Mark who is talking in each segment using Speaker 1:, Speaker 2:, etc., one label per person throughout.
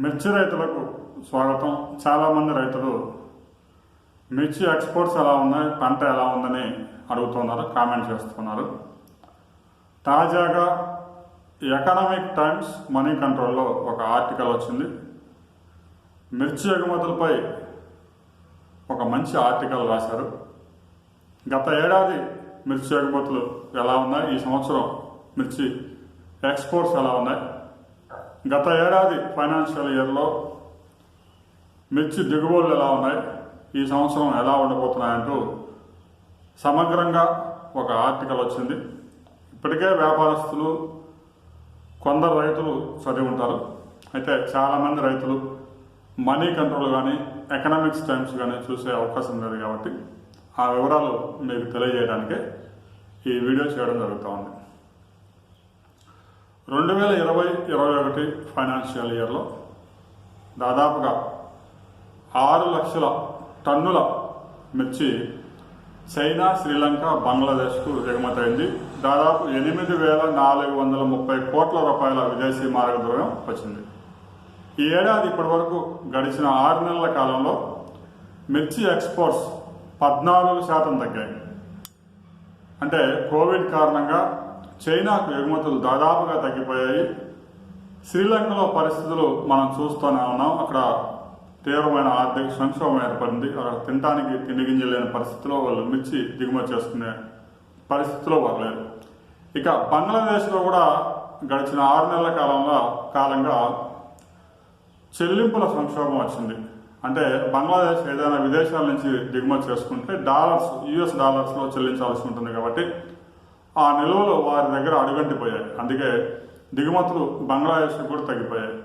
Speaker 1: మిర్చి రైతులకు స్వాగతం. చాలామంది రైతులు మిర్చి ఎక్స్పోర్ట్స్ ఎలా ఉన్నాయి పంట ఎలా ఉందని అడుగుతున్నారు కామెంట్ చేస్తున్నారు. తాజాగా ఎకనామిక్ టైమ్స్ మనీ కంట్రోల్లో ఒక ఆర్టికల్ వచ్చింది. మిర్చి ఎగుమతులపై ఒక మంచి ఆర్టికల్ రాశారు. గత ఏడాది మిర్చి ఎగుమతులు ఎలా ఉన్నాయి ఈ సంవత్సరం మిర్చి ఎక్స్పోర్ట్స్ ఎలా ఉన్నాయి గత ఏడాది ఫైనాన్షియల్ ఇయర్లో మిర్చి దిగుబడులు ఎలా ఉన్నాయి? ఈ సంవత్సరం ఎలా ఉండబోతున్నాయంటూ సమగ్రంగా ఒక ఆర్టికల్ వచ్చింది. ఇప్పటికే వ్యాపారస్తులు కొందరు రైతులు చదివి ఉంటారు. అయితే చాలామంది రైతులు మనీ కంట్రోల్ కానీ ఎకనామిక్స్ టైమ్స్ కానీ చూసే అవకాశం లేదు కాబట్టి ఆ వివరాలు మీకు తెలియజేయడానికే ఈ వీడియో చేయడం జరుగుతూ ఉంది. రెండు వేల ఇరవై ఇరవై ఒకటి ఫైనాన్షియల్ ఇయర్లో దాదాపుగా ఆరు లక్షల టన్నుల మిర్చి చైనా శ్రీలంక బంగ్లాదేశ్కు దిగుమతి అయింది దాదాపు ఎనిమిది వేల నాలుగు వందల ముప్పై కోట్ల రూపాయల విదేశీ మార్గ ద్రవ్యం వచ్చింది. ఈ ఏడాది ఇప్పటి వరకు గడిచిన ఆరు నెలల కాలంలో మిర్చి ఎక్స్పోర్ట్స్ పద్నాలుగు శాతం తగ్గాయి. అంటే కోవిడ్ కారణంగా చైనాకు ఎగుమతులు దాదాపుగా తగ్గిపోయాయి. శ్రీలంకలో పరిస్థితులు మనం చూస్తూనే ఉన్నాం. అక్కడ తీవ్రమైన ఆర్థిక సంక్షోభం ఏర్పడింది. అక్కడ తినడానికి తిండి గింజలు లేని పరిస్థితిలో వాళ్ళు మిర్చి దిగుమతి చేసుకునే పరిస్థితిలో వాళ్ళు ఇక బంగ్లాదేశ్లో కూడా గడిచిన ఆరు నెలల కాలంలో కాలంగా చెల్లింపుల సంక్షోభం వచ్చింది. అంటే బంగ్లాదేశ్ ఏదైనా విదేశాల నుంచి దిగుమతి చేసుకుంటే డాలర్స్ యుఎస్ డాలర్స్లో చెల్లించాల్సి ఉంటుంది కాబట్టి ఆ నిల్వలు వారి దగ్గర అడుగంటిపోయాయి. అందుకే దిగుమతులు బంగ్లాదేశ్ కూడా తగ్గిపోయాయి.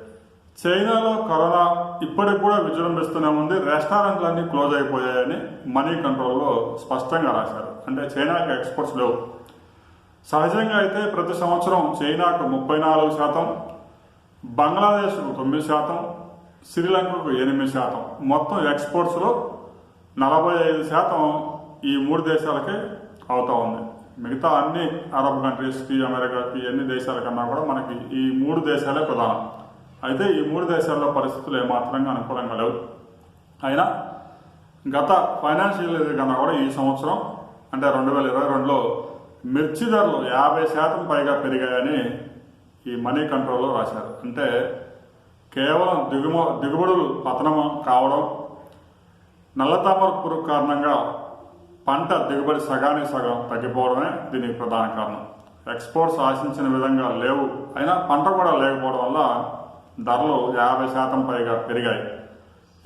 Speaker 1: చైనాలో కరోనా ఇప్పటికి కూడా విజృంభిస్తూనే ఉంది. రెస్టారెంట్లన్నీ క్లోజ్ అయిపోయాయని మనీ కంట్రోల్లో స్పష్టంగా రాశారు. అంటే చైనాకి ఎక్స్పోర్ట్స్ లేవు. సహజంగా అయితే ప్రతి సంవత్సరం చైనాకు ముప్పై నాలుగు శాతం బంగ్లాదేశ్కు తొమ్మిది శాతం శ్రీలంకకు ఎనిమిది శాతం. మొత్తం ఎక్స్పోర్ట్స్లో నలభై ఐదు శాతం ఈ మూడు దేశాలకే అవుతా ఉంది. మిగతా అన్ని అరబ్ కంట్రీస్కి అమెరికాకి అన్ని దేశాల కన్నా కూడా మనకి ఈ మూడు దేశాలే ప్రధానం. అయితే ఈ మూడు దేశాల్లో పరిస్థితులు ఏమాత్రంగా అనుకూలంగా లేవు. అయినా గత ఫైనాన్షియల్ ఇయర్ కన్నా కూడా ఈ సంవత్సరం అంటే రెండు వేల ఇరవై రెండులో మిర్చి ధరలు యాభై శాతం పైగా పెరిగాయని ఈ మనీ కంట్రోల్లో రాశారు. అంటే కేవలం దిగుమ దిగుబడులు పతనం కావడం నల్లతామర పురుగు కారణంగా పంట దిగుబడి సగానికి సగం తగ్గిపోవడమే దీనికి ప్రధాన కారణం. ఎక్స్పోర్ట్స్ ఆశించిన విధంగా లేవు. అయినా పంట కూడా లేకపోవడం వల్ల ధరలు యాభై శాతం పైగా పెరిగాయి.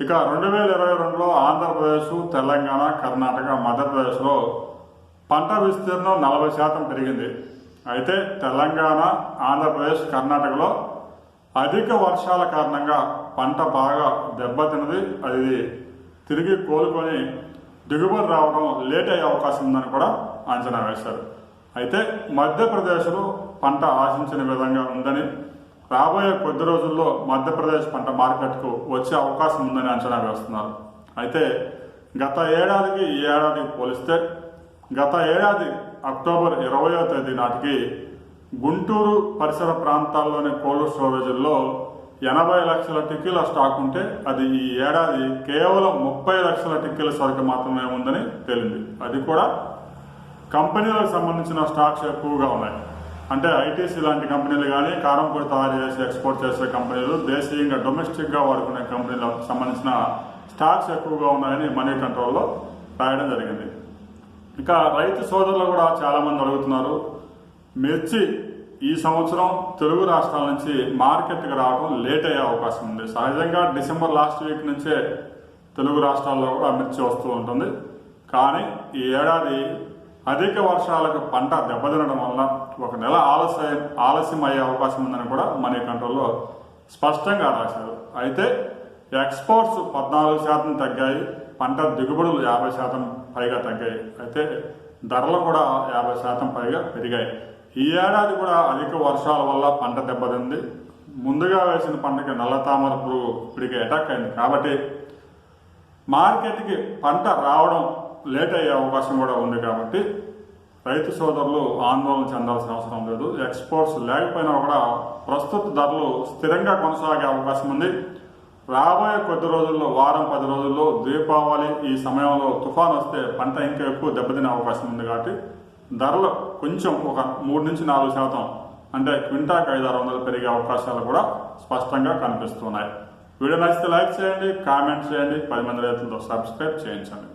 Speaker 1: ఇక రెండు వేల ఇరవై రెండులో ఆంధ్రప్రదేశ్ తెలంగాణ కర్ణాటక మధ్యప్రదేశ్లో పంట విస్తీర్ణం నలభై శాతం పెరిగింది. అయితే తెలంగాణ ఆంధ్రప్రదేశ్ కర్ణాటకలో అధిక వర్షాల కారణంగా పంట బాగా దెబ్బతిన్నది. అది తిరిగి కోలుకొని దిగుబడి రావడం లేట్ అయ్యే అవకాశం ఉందని కూడా అంచనా వేశారు. అయితే మధ్యప్రదేశ్లో పంట ఆశించిన విధంగా ఉందని రాబోయే కొద్ది రోజుల్లో మధ్యప్రదేశ్ పంట మార్కెట్కు వచ్చే అవకాశం ఉందని అంచనా వేస్తున్నారు. అయితే గత ఏడాదికి ఈ ఏడాదికి పోలిస్తే గత ఏడాది అక్టోబర్ ఇరవయో తేదీ నాటికి గుంటూరు పరిసర ప్రాంతాల్లోని కోల్డ్ స్టోరేజీల్లో ఎనభై లక్షల టిక్కీల స్టాక్ ఉంటే అది ఈ ఏడాది కేవలం ముప్పై లక్షల టిక్కీల సరుకు మాత్రమే ఉందని తేలింది. అది కూడా కంపెనీలకు సంబంధించిన స్టాక్స్ ఎక్కువగా ఉన్నాయి. అంటే ఐటీసీ లాంటి కంపెనీలు కానీ కారం పొడి తయారు చేసి ఎక్స్పోర్ట్ చేసే కంపెనీలు దేశీయంగా డొమెస్టిక్గా వాడుకునే కంపెనీలకు సంబంధించిన స్టాక్స్ ఎక్కువగా ఉన్నాయని మనీ కంట్రోల్లో రాయడం జరిగింది. ఇంకా రైతు సోదరులు కూడా చాలామంది అడుగుతున్నారు మిర్చి ఈ సంవత్సరం తెలుగు రాష్ట్రాల నుంచి మార్కెట్కి రావడం లేట్ అయ్యే అవకాశం ఉంది. సహజంగా డిసెంబర్ లాస్ట్ వీక్ నుంచే తెలుగు రాష్ట్రాల్లో కూడా మిర్చి వస్తూ ఉంటుంది. కానీ ఈ ఏడాది అధిక వర్షాలకు పంట దెబ్బతినడం వల్ల ఒక నెల ఆలస్యం ఆలస్యం అయ్యే అవకాశం ఉందని కూడా మనీ కంట్రోల్లో స్పష్టంగా రాశారు. అయితే ఎక్స్పోర్ట్స్ పద్నాలుగు శాతం తగ్గాయి పంట దిగుబడులు యాభై శాతం పైగా తగ్గాయి. అయితే ధరలు కూడా యాభై శాతం పైగా పెరిగాయి. ఈ ఏడాది కూడా అధిక వర్షాల వల్ల పంట దెబ్బతింది. ముందుగా వేసిన పంటకి నల్ల తామర పురుగు ఇప్పటికే అటాక్ అయింది. కాబట్టి మార్కెట్కి పంట రావడం లేట్ అయ్యే అవకాశం కూడా ఉంది కాబట్టి రైతు సోదరులు ఆందోళన చెందాల్సిన అవసరం లేదు. ఎక్స్పోర్ట్స్ లేకపోయినా కూడా ప్రస్తుత ధరలు స్థిరంగా కొనసాగే అవకాశం ఉంది. రాబోయే కొద్ది రోజుల్లో వారం పది రోజుల్లో దీపావళి ఈ సమయంలో తుఫాన్ వస్తే పంట ఇంకా ఎక్కువ దెబ్బతినే అవకాశం ఉంది కాబట్టి ధరలు కొంచెం ఒక మూడు నుంచి నాలుగు శాతం అంటే క్వింటాకు ఐదు ఆరు వందలు పెరిగే అవకాశాలు కూడా స్పష్టంగా కనిపిస్తున్నాయి. వీడియో నచ్చితే లైక్ చేయండి కామెంట్ చేయండి పది మంది రైతులతో సబ్స్క్రైబ్ చేయించండి.